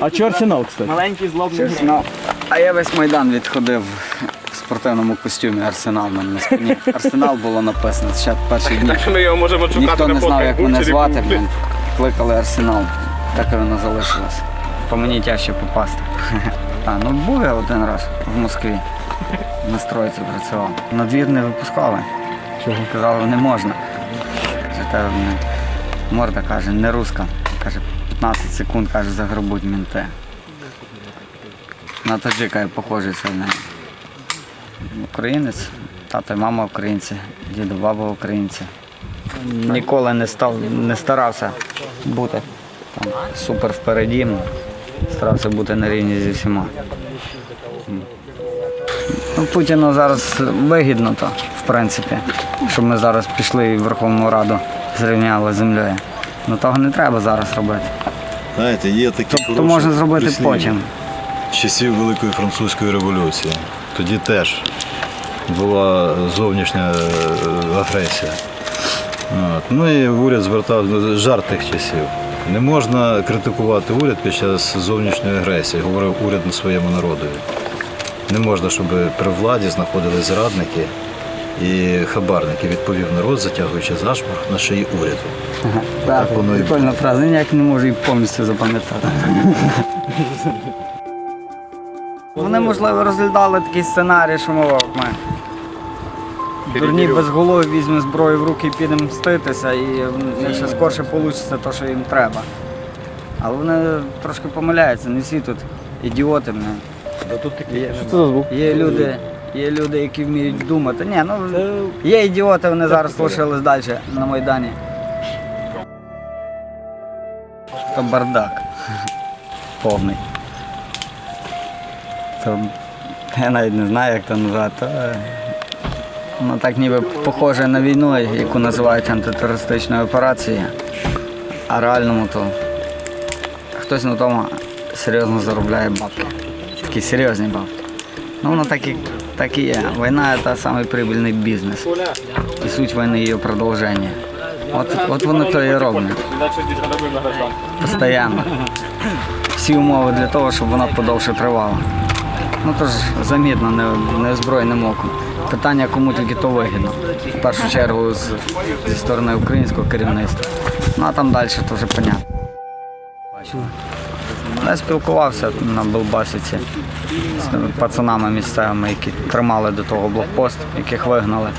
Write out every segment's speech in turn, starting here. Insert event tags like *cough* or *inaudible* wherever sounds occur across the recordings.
А чого Арсенал, кстати? Маленький злобний. А я весь майдан відходив в спортивному костюмі Арсенал мене на спині. Арсенал було написано. Ще перші дні. Так ми його можемо шукати Ніхто не знав, як мене звати, блін. Кликали Арсенал. Так і воно залишилось. По мені тяжче попасти. *laughs* А, ну був я один раз в Москві. На стройці працював. На двір не випускали. Чого? Казали, не можна. Каже, «Та, блін, морда каже, не руска. Каже, 15 секунд каже, загребуть мінти. На таджика я похожий сильно. Українець, тато і мама українці, діду, баба українці. Ніколи не став, не старався бути там, супер впереді. Старався бути на рівні зі всіма. Ну, Путіну зараз вигідно то, в принципі, щоб ми зараз пішли в Верховну Раду зрівняли з землею. Ну того не треба зараз робити. Знаєте, є такі То хороші можна зробити прислів'я. потім. З часів Великої французької революції. Тоді теж була зовнішня е, агресія. От. Ну і уряд звертав ну, жарт тих часів. Не можна критикувати уряд під час зовнішньої агресії, говорив уряд на своєму народові. Не можна, щоб при владі знаходились зрадники і хабарники, відповів народ, затягуючи зашморг на шиї уряду. Так, воно і прикольна фраза, ніяк не можу її повністю запам'ятати. Вони, можливо, розглядали такий сценарій, що мовок ми. Дурні без голови візьмемо зброю в руки і підемо мститися, і в них ще скорше вийде те, що їм треба. Але вони трошки помиляються, не всі тут ідіоти. Мене. Є, є люди, є люди, які вміють думати. Ні, ну є ідіоти, вони зараз лишились далі на Майдані. То бардак. Повний. То, я навіть не знаю, як це назвати. Воно так ніби похоже на війну, яку називають антитерористичною операцією. А реальному то хтось на тому серйозно заробляє бабки. Такі серйозні бабки. Ну воно так і, так і є. Війна це самий прибильний бізнес. І суть війни її продовження. От, от вони то і роблять. Постійно. Всі умови для того, щоб вона подовше тривала. Ну тож замітно, не, не озброєним оком. Питання, кому тільки то вигідно. В першу чергу з, зі сторони українського керівництва. Ну а там далі то вже понятно. Я спілкувався на Белбасиці з пацанами місцевими, які тримали до того блокпост, яких вигнали.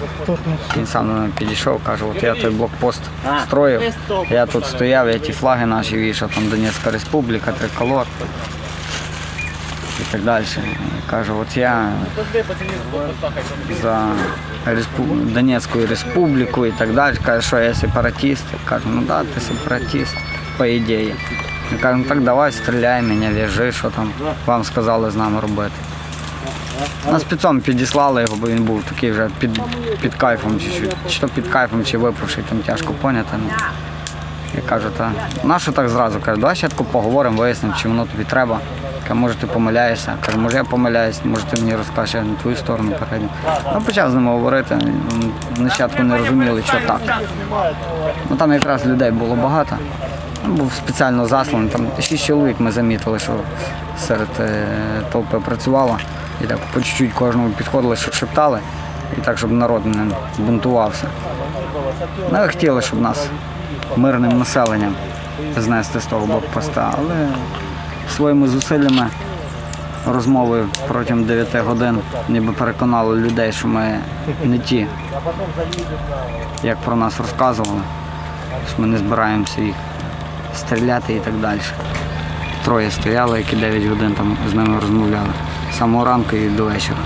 Він сам до мене підійшов, каже, от я той блокпост строїв, я тут стояв, я ті флаги наші вішав, там Донецька Республіка, триколор і так далі. Кажу, от я за. Донецьку Республіку і так далі. Каже, що я сепаратист. Кажу, ну да, ти сепаратист, по ідеї. Кажу, ну так давай стріляй мене, в'яжи, що там вам сказали з нами робити. Нас піцом підіслали його, бо він був такий вже під, під кайфом, чуть-чуть. чи то під кайфом, чи випивший, там тяжко поняти. Ну. Я кажу, та нащо так зразу? Кажу, давай ще поговоримо, вияснимо, чи воно тобі треба. Кажу, може ти помиляєшся. Кажу, може я помиляюсь, може ти мені розкажеш, я на твою сторону перейду. Ну, почав з ними говорити. На початку не розуміли, що так. Ну там якраз людей було багато. Був спеціально засланий. Там шість чоловік ми замітили, що серед е, толпи працювало. І так по чуть-чуть кожному підходили, що шептали. І так, щоб народ не бунтувався. Ну, хотіли, щоб нас мирним населенням знести з того блокпоста, але своїми зусиллями, розмовою протягом 9 годин ніби переконали людей, що ми не ті, як про нас розказували, що ми не збираємося їх стріляти і так далі. Троє стояли, які 9 годин там з ними розмовляли. З самого ранку і до вечора.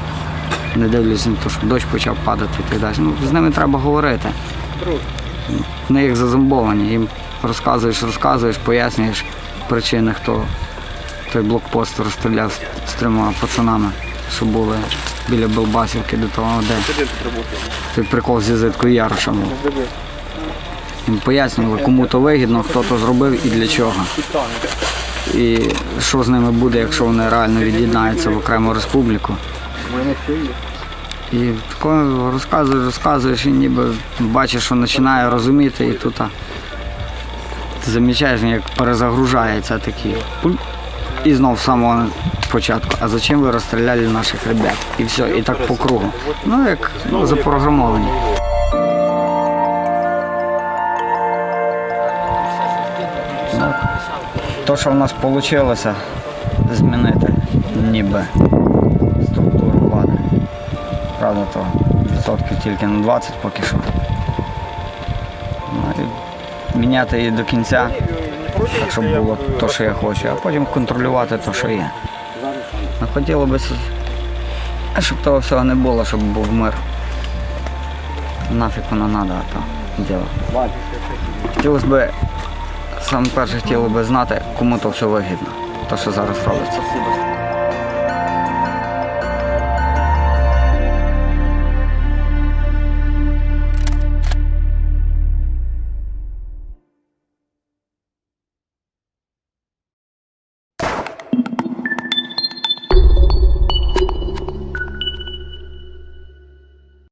Не дивлячись на те, що дощ почав падати і так далі. Ну, з ними треба говорити. Вони як зазомбовані. Їм розказуєш, розказуєш, пояснюєш причини, хто той блокпост розстріляв з, трьома пацанами, що були біля Белбасівки до того, де той прикол з візиткою Яроша був. Пояснювали, кому то вигідно, хто то зробив і для чого. І що з ними буде, якщо вони реально від'єднаються в окрему республіку. І тако розказуєш, розказуєш, і ніби бачиш, що починає розуміти, і тут а, замічаєш, як перезагружається такий. І знов з самого початку. А зачем ви розстріляли наших ребят? І все, і так по кругу. Ну, як ну, запрограмовані. То, що в нас вийшло змінити ніби структуру влади. Правда, то відсотків тільки на 20 поки що. Ну, і міняти її до кінця, так щоб було те, що я хочу, а потім контролювати те, що є. Ну, хотіло б, щоб того всього не було, щоб був мир. Нафіг воно треба, то діло. Хотілося б, саме перше хотіло би знати, кому то все вигідно, те, що зараз робиться.